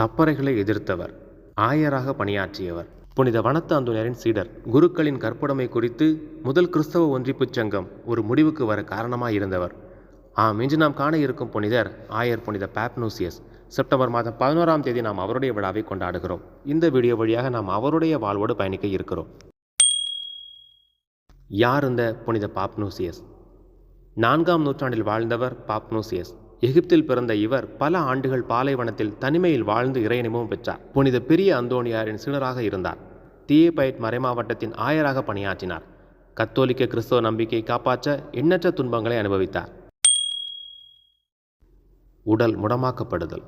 தப்பறைகளை எதிர்த்தவர் ஆயராக பணியாற்றியவர். புனித வனத்த அந்தோனியாரின் சீடர் குருக்களின் கற்புடைமை குறித்து முதல் கிறிஸ்தவ ஒன்றிப்புச் சங்கம் ஒரு முடிவுக்கு வர காரணமாக இருந்தவர். ஆம் இன்று நாம் காண இருக்கும் புனிதர் ஆயர் புனித பாப்னூசியஸ். செப்டம்பர் மாதம் பதினோராம் தேதி நாம் அவருடைய விழாவை கொண்டாடுகிறோம். இந்த வீடியோ வழியாக நாம் அவருடைய வாழ்வோடு பயணிக்க இருக்கிறோம். யார் இந்த புனித பாப்னூசியஸ்? நான்காம் நூற்றாண்டில் வாழ்ந்தவர் பாப்னூசியஸ். எகிப்தில் பிறந்த இவர் பல ஆண்டுகள் பாலைவனத்தில் தனிமையில் வாழ்ந்து இறையனிமும் பெற்றார். புனித பெரிய அந்தோணியாரின் சீடராக இருந்தார். தியேபயட் மறைமாவட்டத்தின் ஆயராக பணியாற்றினார். கத்தோலிக்க கிறிஸ்தவ நம்பிக்கையை காப்பாற்ற எண்ணற்ற துன்பங்களை அனுபவித்தார். உடல் முடமாக்கப்படுதல்.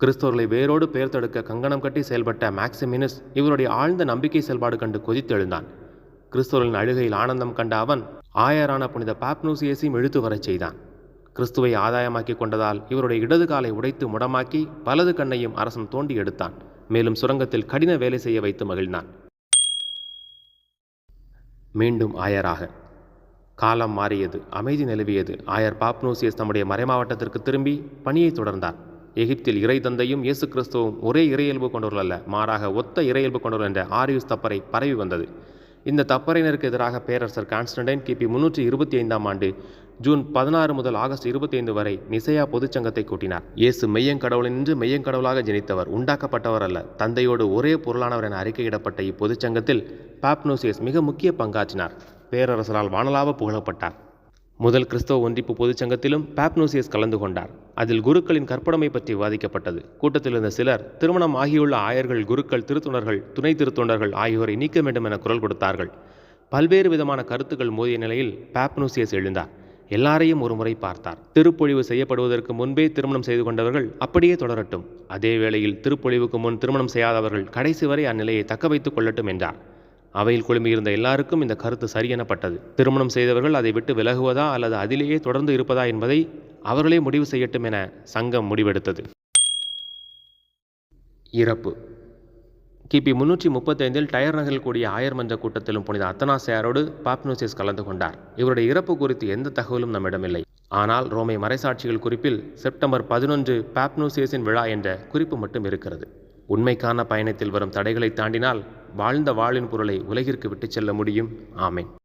கிறிஸ்தவர்களை வேரோடு பெயர் தடுக்க கங்கணம் கட்டி செயல்பட்ட மேக்சிமினஸ் இவருடைய ஆழ்ந்த நம்பிக்கை செயல்பாடு கண்டு கொதித்தெழுந்தான் கிறிஸ்தவர்களின் அழுகையில் ஆனந்தம் கண்ட அவன் ஆயரான புனித பாப்னூசியஸையும் இழுத்து வரச் செய்தான். கிறிஸ்துவை ஆதாயமாக்கி கொண்டதால் இவருடைய இடது காலை உடைத்து முடமாக்கி வலது கண்ணையும் அரசன் தோண்டி எடுத்தான். மேலும் சுரங்கத்தில் கடின வேலை செய்ய வைத்து மகிழ்ந்தான். மீண்டும் ஆயராக. காலம் மாறியது அமைதி நிலவியது. ஆயர் பாப்னோசியஸ் தம்முடைய மறைமாவட்டத்திற்கு திரும்பி பணியை தொடர்ந்தார். எகிப்தில் இறை தந்தையும் இயேசு கிறிஸ்துவும் ஒரே இறையல்பு கொண்டவர்கள் அல்ல மாறாக ஒத்த இறையல்பு கொண்டவர்கள் என்ற ஆரியுஸ் தப்பரை பரவி வந்தது. இந்த தப்பறையினருக்கு எதிராக பேரரசர் கான்ஸ்டன்டைன் கிபி முன்னூற்றி இருபத்தி ஐந்தாம் ஆண்டு ஜூன் பதினாறு முதல் ஆகஸ்ட் இருபத்தி ஐந்து வரை நிசையா பொதுச்சங்கத்தை கூட்டினார். இயேசு மெய்யங்கடவுள் நின்று மெய்யங்கடவுளாக ஜனித்தவர் உண்டாக்கப்பட்டவர் அல்ல. தந்தையோடு ஒரே பொருளானவர் என அறிக்கையிடப்பட்ட இப்பொதுச்சங்கத்தில் பாப்னோசியஸ் மிக முக்கிய பங்காற்றினார். பேரரசரால் வானலாவ புகழப்பட்டார். முதல் கிறிஸ்தவ ஒன்றிப்பு பொதுச்சங்கத்திலும் பாப்னோசியஸ் கலந்து கொண்டார். அதில் குருக்களின் கற்புடைமை பற்றி விவாதிக்கப்பட்டது. கூட்டத்தில் இருந்த சிலர் திருமணம் ஆகியுள்ள ஆயர்கள் குருக்கள் திருத்துணர்கள் துணை திருத்துணர்கள் ஆகியோரை நீக்க வேண்டும் என குரல் கொடுத்தார்கள். பல்வேறு விதமான கருத்துக்கள் மோதிய நிலையில் பாப்னோசியஸ் எழுந்தார். எல்லாரையும் ஒருமுறை பார்த்தார். திருப்பொழிவு செய்யப்படுவதற்கு முன்பே திருமணம் செய்து கொண்டவர்கள் அப்படியே தொடரட்டும். அதே வேளையில் திருப்பொழிவுக்கு முன் திருமணம் செய்யாதவர்கள் கடைசி வரை அந்நிலையை தக்க வைத்துக் கொள்ளட்டும் என்றார். அவையில் குழுமியிருந்த எல்லாருக்கும் இந்த கருத்து சரியெனப்பட்டது. திருமணம் செய்தவர்கள் அதை விட்டு விலகுவதா அல்லது அதிலேயே தொடர்ந்து இருப்பதா என்பதை அவர்களே முடிவு செய்யட்டும் என சங்கம் முடிவெடுத்தது. இறப்பு. கிபி முன்னூற்றி முப்பத்தைந்தில் டயர் நகரில் கூடிய ஆயர் மன்ற கூட்டத்திலும் புனித அத்தனாசையாரோடு பாப்னோசியஸ் கலந்து கொண்டார். இவருடைய இறப்பு குறித்து எந்த தகவலும் நம்மிடமில்லை. ஆனால் ரோமை மறைசாட்சிகள் குறிப்பில் செப்டம்பர் பதினொன்று பாப்னோசியஸின் விழா என்ற குறிப்பு மட்டும் இருக்கிறது. உண்மைக்கான பயணத்தில் வரும் தடைகளை தாண்டினால் வாழ்ந்த வாளின் பொருளை உலகிற்கு விட்டுச் செல்ல முடியும். ஆமேன்.